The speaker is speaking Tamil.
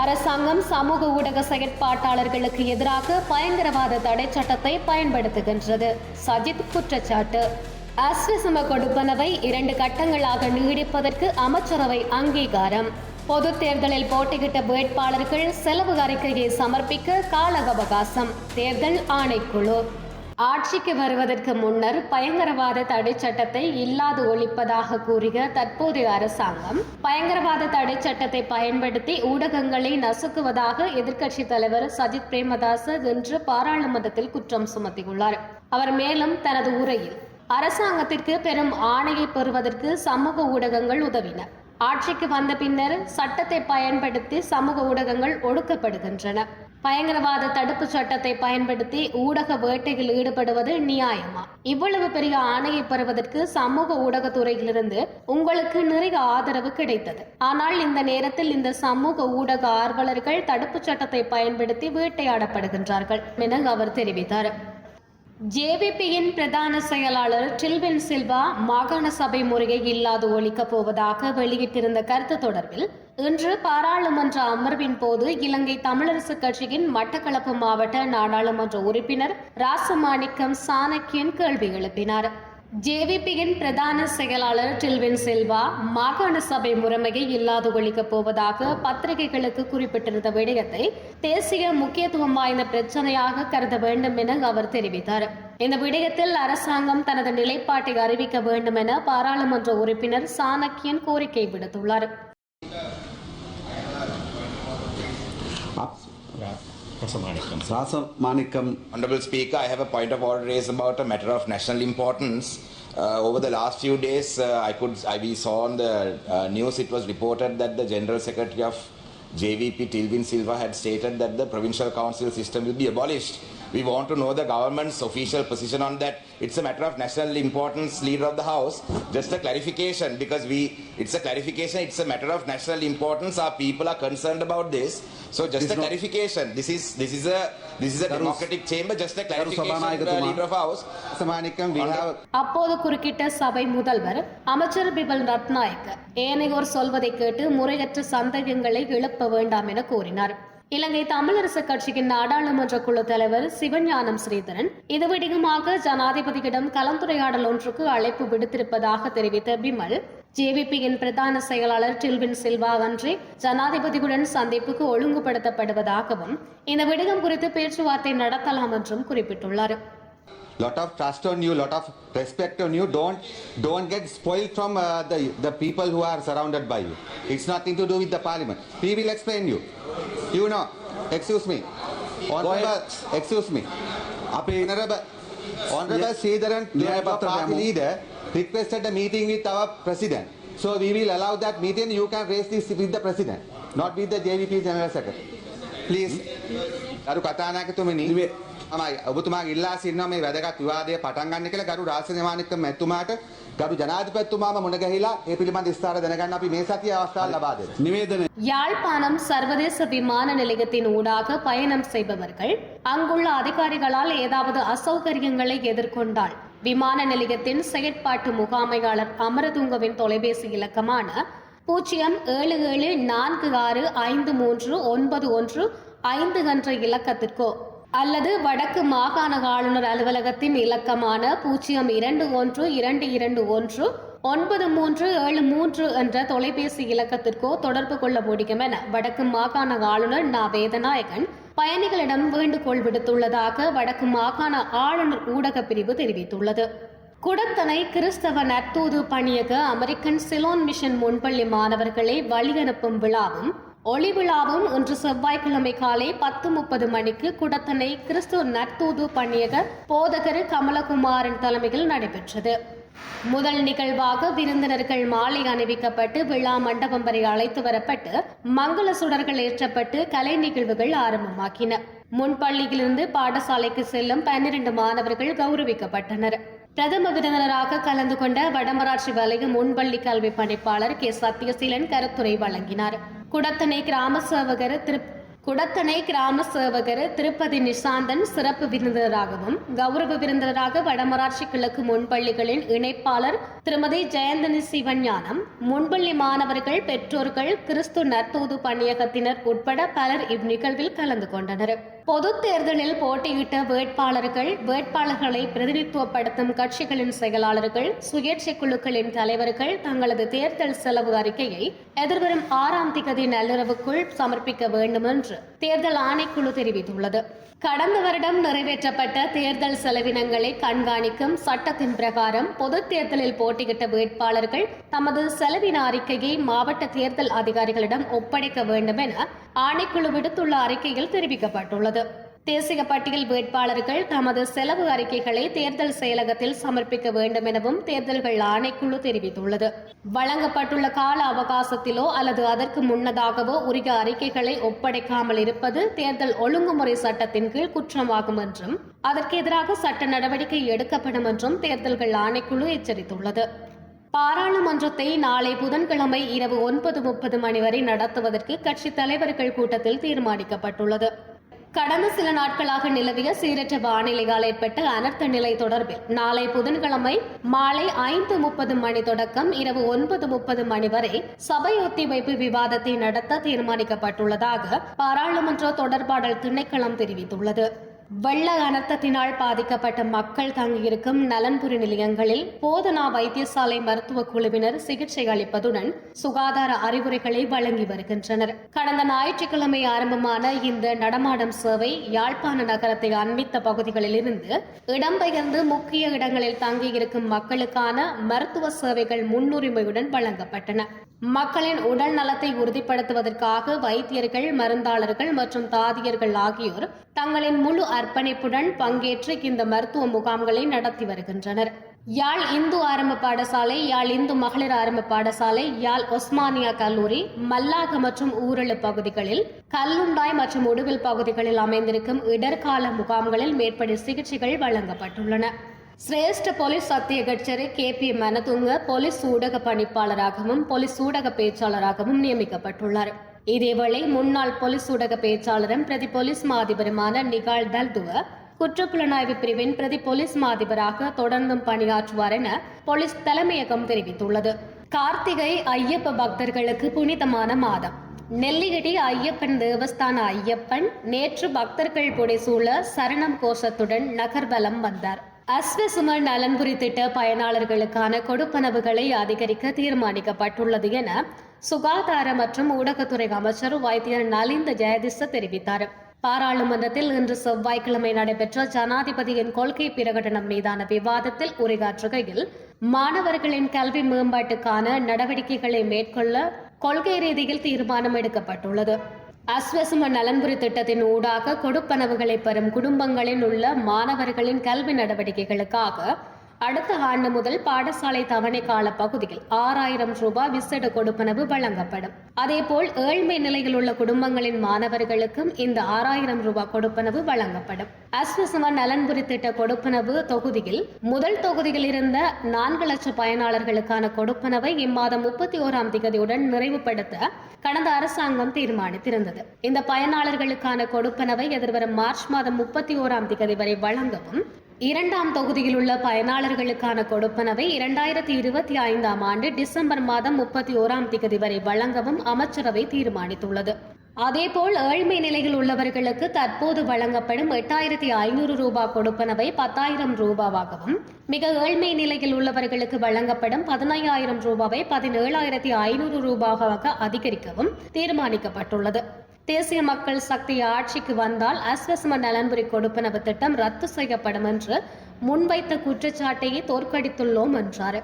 அரசாங்கம் சமூக ஊடக செயற்பாட்டாளர்களுக்கு எதிராக பயங்கரவாத தடை சட்டத்தை பயன்படுத்துகின்றது. சஜித் குற்றச்சாட்டு. அஸ்விசம கொடுப்பனவை இரண்டு கட்டங்களாக நீடிப்பதற்கு அமைச்சரவை அங்கீகாரம். பொது தேர்தலில் போட்டியிட்ட வேட்பாளர்கள் செலவு அறிக்கையை சமர்ப்பிக்க கால அவகாசம் தேர்தல் ஆணைக்குழு. ஆட்சிக்கு வருவதற்கு முன்னர் பயங்கரவாத தடை சட்டத்தை இல்லாது ஒழிப்பதாக கூறிய தற்போதைய அரசாங்கம் பயங்கரவாத தடை சட்டத்தை பயன்படுத்தி ஊடகங்களை நசுக்குவதாக எதிர்க்கட்சித் தலைவர் சஜித் பிரேமதாச இன்று பாராளுமன்றத்தில் குற்றம் சுமத்தியுள்ளார். அவர் மேலும் தனது உரையில் அரசாங்கத்திற்கு பெரும் ஆணையை பெறுவதற்கு சமூக ஊடகங்கள் உதவின. ஆட்சிக்கு வந்த பின்னர் சட்டத்தை பயன்படுத்தி சமூக ஊடகங்கள் ஒடுக்கப்படுகின்றன. பயங்கரவாத தடுப்பு சட்டத்தை பயன்படுத்தி ஊடக வேட்டையில் ஈடுபடுவது நியாயமா? இவ்வளவு பெரிய ஆணையை பெறுவதற்கு சமூக ஊடகத்துறையிலிருந்து உங்களுக்கு நிறைய ஆதரவு கிடைத்தது. ஆனால் இந்த நேரத்தில் இந்த சமூக ஊடக ஆர்வலர்கள் தடுப்பு சட்டத்தை பயன்படுத்தி வேட்டையாடப்படுகின்றார்கள் என அவர் தெரிவித்தார். ஜேவிபியின் பிரதான செயலாளர் டில்வின் சில்வா மாகாண சபை முறையை இல்லாது ஒழிக்கப் போவதாக வெளியிட்டிருந்த கருத்து தொடர்பில் இன்று பாராளுமன்ற அமர்வின் போது இலங்கை தமிழரசு கட்சியின் மட்டக்களப்பு மாவட்ட நாடாளுமன்ற உறுப்பினர் ராசமாணிக்கம் சாணக்கியன் கேள்வி எழுப்பினார். ஜேவிபியின் பிரதான செயலாளர் டில்வின் செல்வா மாகாண சபை முறைமையை இல்லாது ஒழிக்கப் போவதாக பத்திரிகைகளுக்கு குறிப்பிட்டிருந்த விடயத்தை தேசிய முக்கியத்துவம் வாய்ந்த பிரச்சனையாக கருத வேண்டும் என அவர் தெரிவித்தார். இந்த விடயத்தில் அரசாங்கம் தனது நிலைப்பாட்டை அறிவிக்க வேண்டும் என பாராளுமன்ற உறுப்பினர் சாணக்கியன் கோரிக்கை விடுத்துள்ளார். Rasa Manikam, Honorable Speaker, I have a point of order raised about a matter of national importance. Uh, over the last few days, uh, I could, I, we saw on the uh, news it was reported that the General Secretary of JVP, Tilvin Silva, had stated that the provincial council system will be abolished. We want to know the government's official position on that. It's a matter of national importance, Leader of the House. Just a clarification, because we, it's a clarification, it's a matter of national importance. Our people are concerned about this. So just This a clarification. This is, this is a, this is a democratic chamber. Just a clarification, uh. Leader of House. அப்போது குறுக்கிட்ட சபை முதல்வர் அமைச்சர் பிபல் ரத்நாயக் ஏனையோர் சொல்வதை கேட்டு முறையற்ற சந்தேகங்களை எழுப்ப வேண்டாம் என கூறினார் இலங்கை தமிழரசு கட்சியின் நாடாளுமன்ற குழு தலைவர் சிவஞானம் ஸ்ரீதரன் இது விடயமாக ஜனாதிபதியிடம் கலந்துரையாடல் ஒன்றுக்கு அழைப்பு விடுத்திருப்பதாக தெரிவித்த பிமல் ஜேவிபியின் பிரதான செயலாளர் டில்வின் சில்வா அன்றே ஜனாதிபதியுடன் சந்திப்புக்கு ஒழுங்குபடுத்தப்படுவதாகவும் இந்த விடயம் குறித்து பேச்சுவார்த்தை நடத்தலாம் என்றும் குறிப்பிட்டுள்ளார். lot of trust on you, lot of respect on you. Don't don't get spoiled from uh, the the people who are surrounded by you. It's nothing to do with the parliament. We will explain you. You know. Excuse me. Honorable, excuse me. Honorable, Honorable Sridharan, Labour Party leader, requested a meeting with our president. So we will allow that meeting. You can raise this with the president, not with the JVP General Secretary. Please. ගරු කතානායකතුමනි මම ඔබතුමාගේ ඉල්ලා සිටිනවා මේ වැදගත් විවාදය පටන් ගන්න කියලා ගරු රාජ්‍යමානික මැතිතුමාට ගරු ජනාධිපතිතුමාම මුණ ගැහිලා ඒ පිළිබඳ විස්තර දැනගන්න අපි මේ සතිය අවස්ථාව ලබා දෙනවා. නිවේදනය யாழ்ப்பாணம் சர்வதேச விமான நிலையத்தின் ஊடாக பயணம் செய்பவர்கள் அங்குள்ள அதிகாரிகளால் ஏதாவது அசௌகரியங்களை எதிர்கொண்டால் விமான நிலையத்தின் செயற்பாட்டு முகாமையாளர் அமரதுங்கவின் தொலைபேசி இலக்கமான பூஜ்ஜியம் ஏழு ஏழு நான்கு ஆறு ஐந்து மூன்று ஒன்பது ஒன்று ஐந்து என்ற இலக்கத்திற்கோ அல்லது வடக்கு மாகாண ஆளுநர் அலுவலகத்தின் இலக்கமான பூஜ்ஜியம் இரண்டு ஒன்று இரண்டு இரண்டு ஒன்று ஒன்பது மூன்று ஏழு மூன்று என்ற தொலைபேசி இலக்கத்திற்கோ தொடர்பு கொள்ள முடியும் என வடக்கு மாகாண ஆளுநர் நா. வேதநாயகன் பயணிகளிடம் வேண்டுகோள் விடுத்துள்ளதாக வடக்கு மாகாண ஆளுநர் ஊடகப் பிரிவு தெரிவித்துள்ளது. குடத்தனை கிறிஸ்தவ நற்தூது பணியக அமெரிக்கன் சிலோன் மிஷன் முன்பள்ளி மாணவர்களை வழியனுப்பும் விழாவும் ஒளி விழாவும் இன்று செவ்வாய்க்கிழமை காலை பத்து முப்பது மணிக்கு குடத்தனை கிறிஸ்துவ நற்தூது பணியக போதகர் கமலகுமாரின் தலைமையில் நடைபெற்றது. முதல் நிகழ்வாக விருந்தினர்கள் மாலை அணிவிக்கப்பட்டு விழா மண்டபம் வரை அழைத்து வரப்பட்டு மங்கள சுடர்கள் ஏற்றப்பட்டு கலை நிகழ்வுகள் ஆரம்பமாக்கின முன்பள்ளியிலிருந்து பாடசாலைக்கு செல்லும் பன்னிரண்டு மாணவர்கள் கௌரவிக்கப்பட்டனர். பிரதம விருந்தினராக கலந்து கொண்ட வடமராட்சி வலய முன்பள்ளி கல்வி பணிப்பாளர் கே. சத்யசீலன் கருத்துரை வழங்கினார். குடத்தனை கிராம சேவகர் திரு குடத்தனை கிராம சேவகர் திருப்பதி நிஷாந்தன் சிறப்பு விருந்தினராகவும் கௌரவ விருந்தினராக வடமராட்சி கிழக்கு முன்பள்ளிகளின் இணைப்பாளர் திருமதி ஜெயந்தனி சிவன் ஞானம் முன்பள்ளி மாணவர்கள் பெற்றோர்கள் கிறிஸ்து நற்தூது பணியகத்தினர் உட்பட பலர் இந்நிகழ்வில் கலந்து கொண்டனர். பொது தேர்தலில் போட்டியிட்ட வேட்பாளர்கள் வேட்பாளர்களை பிரதிநிதித்துவப்படுத்தும் கட்சிகளின் செயலாளர்கள் சுயேட்சை குழுக்களின் தலைவர்கள் தங்களது தேர்தல் செலவு அறிக்கையை எதிர்வரும் ஆறாம் திகதி நள்ளிரவுக்குள் சமர்ப்பிக்க வேண்டும் என்று தேர்தல் ஆணைக்குழு தெரிவித்துள்ளது. கடந்த வருடம் நிறைவேற்றப்பட்ட தேர்தல் செலவினங்களை கண்காணிக்கும் சட்டத்தின் பிரகாரம் பொது தேர்தலில் போட்டியிட்ட வேட்பாளர்கள் தமது செலவின அறிக்கையை மாவட்ட தேர்தல் அதிகாரிகளிடம் ஒப்படைக்க வேண்டும் என ஆணைக்குழு விடுத்துள்ள அறிக்கையில் தெரிவிக்கப்பட்டுள்ளது. தேசிய பட்டியல் வேட்பாளர்கள் தமது செலவு அறிக்கைகளை தேர்தல் செயலகத்தில் சமர்ப்பிக்க வேண்டும் எனவும் தேர்தல்கள் ஆணைக்குழு தெரிவித்துள்ளது. வழங்கப்பட்டுள்ள கால அவகாசத்திலோ அல்லது அதற்கு முன்னதாகவோ உரிய அறிக்கைகளை ஒப்படைக்காமல் இருப்பது தேர்தல் ஒழுங்குமுறை சட்டத்தின் கீழ் குற்றமாகும் என்றும் அதற்கு எதிராக சட்ட நடவடிக்கை எடுக்கப்படும் என்றும் தேர்தல்கள் ஆணைக்குழு எச்சரித்துள்ளது. பாராளுமன்றத்தை நாளை புதன்கிழமை இரவு ஒன்பது முப்பது மணி வரை நடத்துவதற்கு கட்சித் தலைவர்கள் கூட்டத்தில் தீர்மானிக்கப்பட்டுள்ளது. கடந்த சில நாட்களாக நிலவிய சீரற்ற வானிலையால் ஏற்பட்ட அனர்த்த நிலை தொடர்பில் நாளை புதன்கிழமை மாலை ஐந்து முப்பது மணி தொடக்கம் இரவு ஒன்பது முப்பது மணி வரை சபை ஒத்திவைப்பு விவாதத்தை நடத்த தீர்மானிக்கப்பட்டுள்ளதாக பாராளுமன்ற தொடர்பாடல் திணைக்களம் தெரிவித்துள்ளது. வெள்ள அனர்த்தத்தினால் பாதிக்கப்பட்ட மக்கள் தங்கியிருக்கும் நலன்புரி நிலையங்களில் போதனா வைத்தியசாலை மருத்துவ குழுவினர் சிகிச்சை அளிப்பதுடன் சுகாதார அறிவுரைகளை வழங்கி வருகின்றனர். கடந்த ஞாயிற்றுக்கிழமை ஆரம்பமான இந்த நடமாடும் சேவை யாழ்ப்பாண நகரத்தை அண்மித்த பகுதிகளிலிருந்து இடம்பெயர்ந்து முக்கிய இடங்களில் தங்கியிருக்கும் மக்களுக்கான மருத்துவ சேவைகள் முன்னுரிமையுடன் வழங்கப்பட்டன. மக்களின் உடல் நலத்தை உறுதிப்படுத்துவதற்காக வைத்தியர்கள் மருந்தாளர்கள் மற்றும் தாதியர்கள் ஆகியோர் தங்களின் முழு அர்ப்பணிப்புடன் பங்கேற்று இந்த மருத்துவ முகாம்களை நடத்தி வருகின்றனர். யாழ் இந்து ஆரம்ப பாடசாலை யாழ் இந்து மகளிர் ஆரம்ப பாடசாலை யாழ் ஒஸ்மானியா கல்லூரி மல்லாக மற்றும் ஊரலு பகுதிகளில் கல்லுண்டாய் மற்றும் உடுவில் பகுதிகளில் அமைந்திருக்கும் இடர்கால முகாம்களில் மேற்படி சிகிச்சைகள் வழங்கப்பட்டுள்ளன. சிரேஷ்ட போலீஸ் அத்தியகட்சர் கே பி மனதுங்க போலீஸ் ஊடக பணிப்பாளராகவும் போலீஸ் ஊடக பேச்சாளராகவும் நியமிக்கப்பட்டுள்ளார். இதேவேளை முன்னாள் போலீஸ் ஊடக பேச்சாளரும் பிரதி போலீஸ் மாதிபருமான நிகால் தல்துவ குற்றப்புலனாய்வு பிரிவின் பிரதி போலீஸ் மாதிபராக தொடர்ந்தும் பணியாற்றுவார் என போலீஸ் தலைமையகம் தெரிவித்துள்ளது. கார்த்திகை ஐயப்ப பக்தர்களுக்கு புனிதமான மாதம். நெல்லியடி ஐயப்பன் தேவஸ்தான ஐயப்பன் நேற்று பக்தர்கள் புடைசூழ சரணம் கோஷத்துடன் நகர்வலம் வந்தார். அஸ்வசுமர் நலன்புரி திட்ட பயனாளர்களுக்கான கொடுப்பனவுகளை அதிகரிக்க தீர்மானிக்கப்பட்டுள்ளது என சுகாதார மற்றும் ஊடகத்துறை அமைச்சர் வைத்தியர் நலிந்த ஜெயதிச தெரிவித்தார். பாராளுமன்றத்தில் இன்று செவ்வாய்க்கிழமை நடைபெற்ற ஜனாதிபதியின் கொள்கை பிரகடனம் மீதான விவாதத்தில் உரையாற்றுகையில் மாணவர்களின் கல்வி மேம்பாட்டுக்கான நடவடிக்கைகளை மேற்கொள்ள கொள்கை ரீதியில் தீர்மானம் எடுக்கப்பட்டுள்ளது. அஸ்வசும நலன்புரி திட்டத்தின் ஊடாக கொடுப்பனவுகளை பெறும் குடும்பங்களில் உள்ள மாணவர்களின் கல்வி நடவடிக்கைகளுக்காக அடுத்த ஆண்டு முதல் பாடசாலை தவணை கால பகுதியில் ஆறாயிரம் ரூபாய் விசேட கொடுப்பனவு வழங்கப்படும். அதேபோல் ஏழ்மை நிலையில் உள்ள குடும்பங்களின் மாணவர்களுக்கும் இந்த ஆறாயிரம் ரூபாய் கொடுப்பனவு வழங்கப்படும். அஸ்வசம நலன்புரி திட்ட கொடுப்பனவு தொகுதியில் முதல் தொகுதியில் இருந்த நான்கு லட்சம் பயனாளர்களுக்கான கொடுப்பனவை இம்மாதம் முப்பத்தி ஓராம் திகதியுடன் நிறைவுபடுத்த கடந்த அரசாங்கம் தீர்மானித்திருந்தது. இந்த பயனாளர்களுக்கான கொடுப்பனவை எதிர்வரும் மார்ச் மாதம் முப்பத்தி ஓராம் திகதி வரை வழங்கவும் இரண்டாம் தொகுதியில் உள்ள பயனாளர்களுக்கான கொடுப்பனவை இரண்டாயிரத்தி இருபத்தி ஐந்தாம் ஆண்டு டிசம்பர் மாதம் முப்பத்தி ஓராம் திகதி வரை வழங்கவும் அமைச்சரவை தீர்மானித்துள்ளது. அதேபோல் ஏழ்மை நிலையில் உள்ளவர்களுக்கு தற்போது வழங்கப்படும் எட்டாயிரத்தி ஐநூறு ரூபாய் கொடுப்பனவை பத்தாயிரம் ரூபாவாகவும் மிக ஏழ்மை நிலையில் உள்ளவர்களுக்கு வழங்கப்படும் பதினையாயிரம் ரூபாவை பதினேழாயிரத்தி ஐநூறு ரூபாவாக அதிகரிக்கவும் தீர்மானிக்கப்பட்டுள்ளது. தேசிய மக்கள் சக்தி ஆட்சிக்கு வந்தால் அஸ்வசம நலன்புரி கொடுப்பனவு திட்டம் ரத்து செய்யப்படும் என்று முன்வைத்த குற்றச்சாட்டையே தோற்கடித்துள்ளோம் என்றார்.